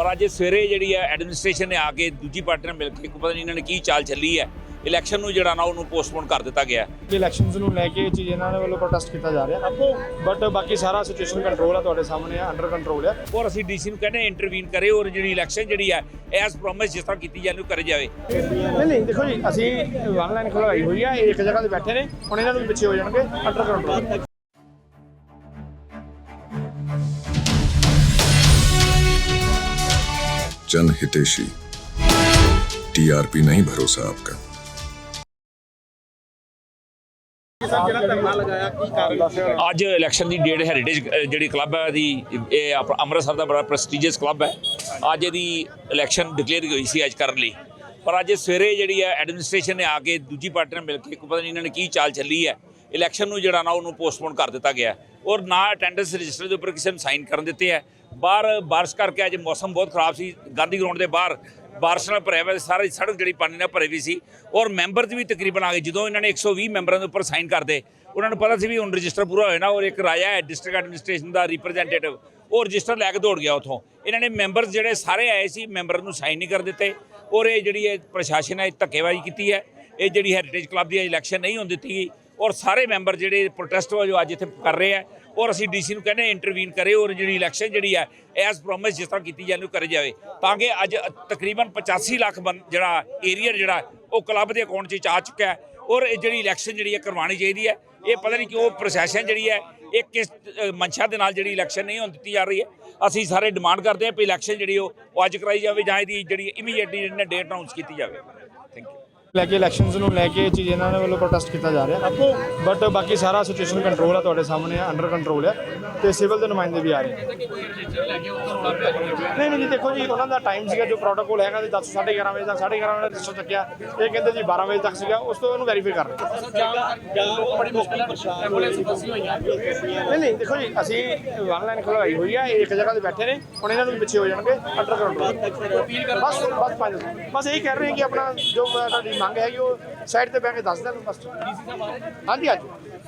ਪਰ ਅੱਜ ਸਵੇਰੇ ਜਿਹੜੀ ਹੈ ਐਡਮਿਨਿਸਟ੍ਰੇਸ਼ਨ ਨੇ ਆ ਕੇ ਦੂਜੀ ਪਾਰਟੀ ਨਾਲ ਮਿਲ ਕੇ ਪਤਾ ਨਹੀਂ ਇਹਨਾਂ ਨੇ ਕੀ ਚਾਲ ਚੱਲੀ ਹੈ ਇਲੈਕਸ਼ਨ ਨੂੰ ਜਿਹੜਾ ਨਾ ਉਹਨੂੰ ਪੋਸਟਪੋਨ ਕਰ ਦਿੱਤਾ ਗਿਆ ਹੈ। ਇਲੈਕਸ਼ਨਸ ਨੂੰ ਲੈ ਕੇ ਚੀਜ਼ ਇਹਨਾਂ ਦੇ ਵੱਲੋਂ ਪ੍ਰੋਟੈਸਟ ਕੀਤਾ ਜਾ ਰਿਹਾ। ਬਟ ਬਾਕੀ ਸਾਰਾ ਸਿਚੁਏਸ਼ਨ ਕੰਟਰੋਲ ਆ ਤੁਹਾਡੇ ਸਾਹਮਣੇ ਆ ਅੰਡਰ ਕੰਟਰੋਲ ਆ। ਔਰ ਅਸੀਂ ਡੀਸੀ ਨੂੰ ਕਹਿੰਦੇ ਇੰਟਰਵੀਨ ਕਰੇ ਔਰ ਜਿਹੜੀ ਇਲੈਕਸ਼ਨ ਜਿਹੜੀ ਹੈ ਐਸ ਪ੍ਰੋਮਿਸ ਜਿਸ ਤਰ੍ਹਾਂ ਕੀਤੀ ਜਾਂਦੀ ਉਹ ਕਰੇ ਜਾਵੇ। ਨਹੀਂ ਨਹੀਂ ਦੇਖੋ ਜੀ ਅਸੀਂ ਵਨ ਲਾਈਨ ਖੁਲਵਾਈ ਹੋਈ ਇਹ ਇੱਕ ਜਗ੍ਹਾ ਤੇ ਬੈਠੇ ਨੇ ਹੁਣ ਇਹਨਾਂ ਨੂੰ ਵੀ ਪਿੱਛੇ ਹੋ ਜਾਣਗੇ ਅੰਡਰ ਕੰਟਰੋਲ जन हितेशी टीआरपी नहीं भरोसा आपका ਅੱਜ ਇਲੈਕਸ਼ਨ ਦੀ ਡੇਟ ਹੈਰੀਟੇਜ ਅ, ਜਿਹੜੀ ਕਲੱਬ ਹੈ ਦੀ ਇਹ ਆਪਣਾ ਅੰਮ੍ਰਿਤਸਰ ਦਾ ਬੜਾ ਪ੍ਰੈਸਟੀਜੀਅਸ ਕਲੱਬ ਹੈ ਅੱਜ ਇਹਦੀ ਇਲੈਕਸ਼ਨ ਡਿਕਲੇਅਰ ਹੋਈ ਸੀ ਅੱਜ ਕਰਨ ਲਈ ਪਰ ਅੱਜ ਸਵੇਰੇ ਜਿਹੜੀ ਹੈ ਐਡਮਿਨਿਸਟ੍ਰੇਸ਼ਨ ਨੇ ਆ ਕੇ ਦੂਜੀ ਪਾਰਟੀ ਨਾਲ ਮਿਲ ਕੇ ਪਤਾ ਨਹੀਂ ਇਹਨਾਂ ਨੇ ਕੀ ਚਾਲ ਚੱਲੀ ਹੈ ਇਲੈਕਸ਼ਨ ਨੂੰ ਜਿਹੜਾ ਨਾ ਉਹਨੂੰ ਪੋਸਟਪੋਨ ਕਰ ਦਿੱਤਾ ਗਿਆ ਹੈ ਔਰ ਨਾ ਅਟੈਂਡੈਂਸ ਰਜਿਸਟਰ ਦੇ ਉੱਪਰ ਕਿਸੇ ਨੂੰ ਸਾਈਨ ਕਰਨ ਦਿੱਤੇ ਹੈ ਬਾਹਰ, ਬਾਰਿਸ਼ ਕਰਕੇ ਅੱਜ ਮੌਸਮ ਬਹੁਤ ਖਰਾਬ ਸੀ। ਗਾਂਧੀ ਗਰਾਊਂਡ ਦੇ ਬਾਹਰ ਬਾਰਿਸ਼ ਨਾਲ ਭਰਿਆ ਹੋਇਆ ਸਾਰੀ ਸੜਕ ਜਿਹੜੀ ਪਾਣੀ ਨਾਲ ਭਰੀ ਵੀ ਸੀ। ਔਰ ਮੈਂਬਰ ਵੀ ਤਕਰੀਬਨ ਆ ਗਏ। ਜਦੋਂ ਇਹਨਾਂ ਨੇ 120 ਮੈਂਬਰਾਂ ਦੇ ਉੱਪਰ ਸਾਈਨ ਕਰਦੇ, ਉਹਨਾਂ ਨੂੰ ਪਤਾ ਸੀ ਵੀ ਹੁਣ ਰਜਿਸਟਰ ਪੂਰਾ ਹੋਇਆ ਨਾ, ਔਰ ਇੱਕ ਰਾਜਾ ਹੈ, ਡਿਸਟ੍ਰਿਕਟ ਐਡਮਿਨਿਸਟ੍ਰੇਸ਼ਨ ਦਾ ਰਿਪਰੈਜ਼ੈਂਟੇਟਿਵ ਉਹ ਰਜਿਸਟਰ ਲੈ ਕੇ ਦੌੜ ਗਿਆ ਉਥੋਂ। ਇਹਨਾਂ ਨੇ ਮੈਂਬਰਸ ਜਿਹੜੇ ਸਾਰੇ ਆਏ ਸੀ, ਮੈਂਬਰ ਨੂੰ ਸਾਈਨ ਨਹੀਂ ਕਰ ਦਿੱਤੇ। ਔਰ ਇਹ ਜਿਹੜੀ ਇਹ ਪ੍ਰਸ਼ਾਸਨ ਹੈ ਧੱਕੇਬਾਜ਼ੀ ਕੀਤੀ ਹੈ। ਇਹ ਜਿਹੜੀ ਹੈਰੀਟੇਜ ਕਲੱਬ ਦੀ ਇਲੈਕਸ਼ਨ ਨਹੀਂ ਹੋਣ ਦਿੱਤੀ ਗਈ। ਔਰ ਸਾਰੇ ਮੈਂਬਰ ਜਿਹੜੇ ਪ੍ਰੋਟੈਸਟ ਵਜੋਂ ਅੱਜ ਇੱਥੇ ਕਰ ਰਹੇ ਆ ਔਰ ਅਸੀਂ ਡੀਸੀ ਨੂੰ ਕਹਿੰਦੇ ਇੰਟਰਵੀਨ ਕਰੇ ਔਰ ਜਿਹੜੀ ਇਲੈਕਸ਼ਨ ਜਿਹੜੀ ਹੈ ਐਸ ਪ੍ਰੋਮਿਸ ਜਿਸ ਤਰ੍ਹਾਂ ਕੀਤੀ ਜਾਂਦੀ ਉਹ ਕਰੇ ਜਾਵੇ। ਤਾਂ ਕਿ ਅੱਜ ਤਕਰੀਬਨ 85 ਲੱਖ ਬੰ- ਜਿਹੜਾ ਏਰੀਆ ਜਿਹੜਾ ਉਹ ਕਲੱਬ ਦੇ ਅਕਾਊਂਟ 'ਚ ਆ ਚੁੱਕਾ ਹੈ ਔਰ ਇਹ ਜਿਹੜੀ ਇਲੈਕਸ਼ਨ ਜਿਹੜੀ ਹੈ ਕਰਵਾਉਣੀ ਚਾਹੀਦੀ ਹੈ ਇਹ ਪਤਾ ਨਹੀਂ ਕਿਉਂ ਪ੍ਰੋਸੈਸ਼ਨ ਜਿਹੜੀ ਹੈ ਇਹ ਕਿਸ ਅ, ਮਨਸ਼ਾ ਦੇ ਨਾਲ ਜਿਹੜੀ ਇਲੈਕਸ਼ਨ ਨਹੀਂ ਹੋਣ ਦਿੱਤੀ ਜਾ ਰਹੀ ਹੈ। ਅਸੀਂ ਸਾਰੇ ਡਿਮਾਂਡ ਕਰਦੇ ਹਾਂ ਕਿ ਇਲੈਕਸ਼ਨ ਜਿਹੜੀ ਉਹ ਅੱਜ ਕਰਾਈ ਜਾਵੇ ਜਾਂ ਇਹਦੀ ਜਿਹੜੀ ਇਮੀਡੀਏਟਲੀ ਇਹਨਾਂ ਡੇਟ ਅਨਾਉਂਸ ਕੀਤੀ ਜਾਵੇ। ਥੈਂਕ ਯੂ ਲੈ ਕੇ ਇਲੈਕਸ਼ਨਸ ਨੂੰ ਲੈ ਕੇ ਇਹ ਚੀਜ਼ ਇਹਨਾਂ ਦੇ ਵੱਲੋਂ ਪ੍ਰੋਟੈਸਟ ਕੀਤਾ ਜਾ ਰਿਹਾ। ਬਟ ਬਾਕੀ ਸਾਰਾ ਸਿਚੁਏਸ਼ਨ ਕੰਟਰੋਲ ਆ ਤੁਹਾਡੇ ਸਾਹਮਣੇ ਆ ਅੰਡਰ ਕੰਟਰੋਲ ਆ। ਤੇ ਸਿਵਲ ਦੇ ਨੁਮਾਇੰਦੇ ਵੀ ਆ ਰਹੇ। ਨੇ ਨਹੀਂ ਨਹੀਂ ਜੀ ਦੇਖੋ ਜੀ ਉਹਨਾਂ ਦਾ ਟਾਈਮ ਸੀਗਾ ਜੋ ਪ੍ਰੋਟੋਕੋਲ ਹੈਗਾ ਤੇ 10 11:30 ਵਜੇ ਤੱਕ 11:30 ਵਜੇ ਰਜਿਸਟਰ ਚੱਕਿਆ। ਇਹ ਕਹਿੰਦੇ ਜੀ 12 ਵਜੇ ਤੱਕ ਸੀਗਾ ਉਸ ਤੋਂ ਉਹਨੂੰ ਵੈਰੀਫਾਈ ਕਰ ਰਹੇ। ਨਹੀਂ ਨਹੀਂ ਦੇਖੋ ਜੀ ਅਸੀਂ ਵਨ ਲਾਈਨ ਖੁਲਵਾਈ ਹੋਈ ਆ ਇੱਕ ਜਗ੍ਹਾ ਤੇ ਬੈਠੇ ਨੇ ਹੁਣ ਇਹਨਾਂ ਨੂੰ ਵੀ ਪਿੱਛੇ ਹੋ ਜਾਣਗੇ ਅੰਡਰ ਕੰਟਰੋਲ ਬਸ ਬਸ ਪੰਜ ਬਸ ਇਹੀ ਕਹਿ ਰਹੇ ਹਾਂ ਕਿ ਆਪਣਾ ਜੋ ਤੁਹਾਡੀ ਮੰਗ ਹੈਗੀ ਉਹ ਸਾਈਡ ਤੇ ਬਹਿ ਕੇ ਦੱਸ ਦੇਣ ਬਸ। ਹਾਂਜੀ ਹਾਂਜੀ।